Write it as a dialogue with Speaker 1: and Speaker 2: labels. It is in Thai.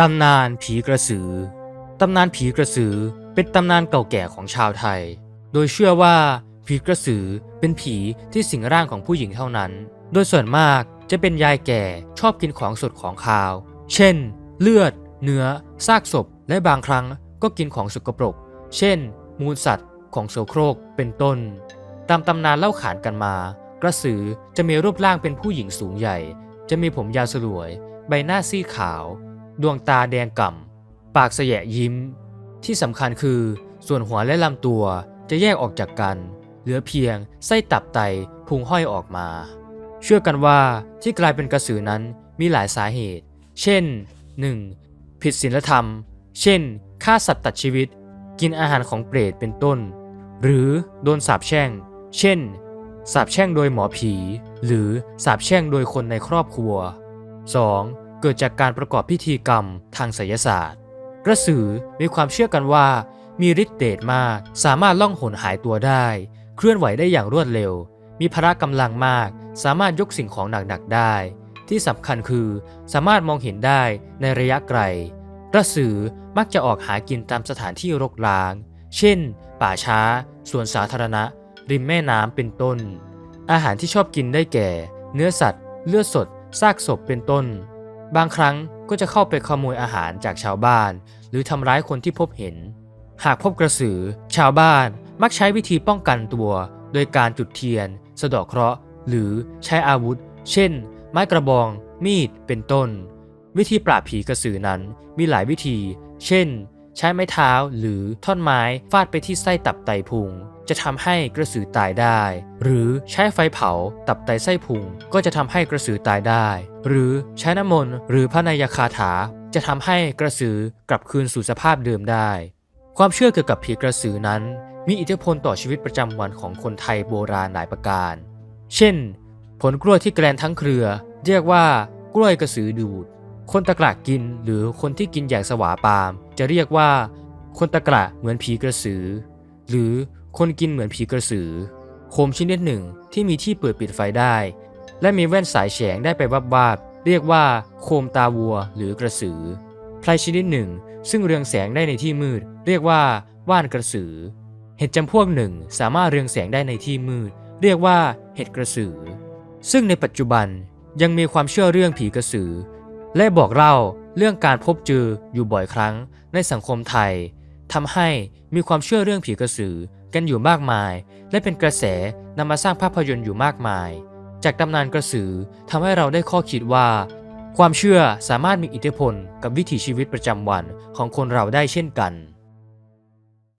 Speaker 1: ตำนานผีกระสือ ตำนานผีกระสือเป็นตำนานเก่าแก่ของชาวไทย โดยเชื่อว่าผีกระสือเป็นผีที่สิงร่างของผู้หญิงเท่านั้น โดยส่วนมากจะเป็นยายแก่ชอบกินของสดของคาว เช่น เลือด เนื้อ ซากศพ และบางครั้งก็กินของสกปรก เช่น มูลสัตว์ ของโสโครก เป็นต้น ตามตำนานเล่าขานกันมา กระสือจะมีรูปร่างเป็นผู้หญิงสูงใหญ่ จะมีผมยาวสลวย ใบหน้าซีขาว ดวงตาแดงก่ำ ปากแสยะยิ้ม ที่สำคัญคือส่วนหัวและลำตัวจะแยกออกจากกัน เหลือเพียงไส้ตับไตพุงห้อยออกมา เชื่อกันว่าที่กลายเป็นกระสือนั้นมีหลายสาเหตุ เช่น 1. ผิดศีลธรรม เช่นฆ่าสัตว์ตัดชีวิต กินอาหารของเปรตเป็นต้น หรือโดนสาปแช่ง เช่น สาปแช่งโดยหมอผี หรือสาปแช่งโดยคนในครอบครัว 2. เกิดจากการประกอบพิธีกรรมทางไสยศาสตร์ กระสือมีความเชื่อกันว่า มีฤทธิ์เดชมาก สามารถล่องหนหายตัวได้ เคลื่อนไหวได้อย่างรวดเร็ว มีพละกำลังมาก สามารถยกสิ่งของหนักๆได้ ที่สำคัญคือสามารถมองเห็นได้ในระยะไกล กระสือมักจะออกหากินตามสถานที่รกร้าง เช่น ป่าช้า สวนสาธารณะ ริมแม่น้ำเป็นต้น อาหารที่ชอบกินได้แก่ เนื้อสัตว์ เลือดสด ซากศพเป็นต้น บางครั้งก็จะเข้าไปขโมยอาหารจากชาวบ้าน หรือทำร้ายคนที่พบเห็น หากพบกระสือ ชาวบ้านมักใช้วิธีป้องกันตัว โดยการจุดเทียน สะดอกเคราะห์ หรือใช้อาวุธ เช่น ไม้กระบอง มีด เป็นต้น วิธีปราบผีกระสือนั้นมีหลายวิธี เช่น ใช้ไม้เท้าหรือท่อนไม้ฟาดไปที่ไส้ตับไตพุง จะทำให้กระสือตายได้ หรือใช้ไฟเผาตับไตไส้พุง ก็จะทำให้กระสือตายได้ หรือใช้น้ำมนต์หรือพระนายคาถา จะทำให้กระสือกลับคืนสู่สภาพเดิมได้ ความเชื่อเกี่ยวกับผีกระสือนั้น มีอิทธิพลต่อชีวิตประจำวันของคนไทยโบราณหลายประการ เช่น ผลกล้วยที่แกลนทั้งเครือ เรียกว่ากล้วยกระสือดูด คนตะกระกินหรือคนที่กินอย่างสวาปาม จะเรียกว่า คนตะกระเหมือนผีกระสือ หรือคนกินเหมือนผีกระสือ โคมชนิดหนึ่งที่มีที่เปิดปิดไฟได้ และมีแว่นสายแฉงได้ไปวับวาบเรียกว่าโคมตาวัวหรือกระสือไพรชนิดหนึ่ง ซึ่งเรืองแสงได้ในที่มืด เรียกว่าว่านกระสือ เห็ดจำพวกหนึ่งสามารถเรืองแสงได้ในที่มืด เรียกว่าเห็ดกระสือ ซึ่งในปัจจุบันยังมีความเชื่อเรื่องผีกระสือ และบอกเล่าเรื่องการพบเจออยู่บ่อยครั้ง ในสังคมไทยทำให้มีความเชื่อเรื่องผีกระสือกันอยู่มากมาย และเป็นกระแสนำมาสร้างภาพยนตร์อยู่มากมาย จากตำนานกระสือทำให้เราได้ข้อคิดว่า ความเชื่อสามารถมีอิทธิพลกับวิถีชีวิตประจำวันของคนเราได้เช่นกัน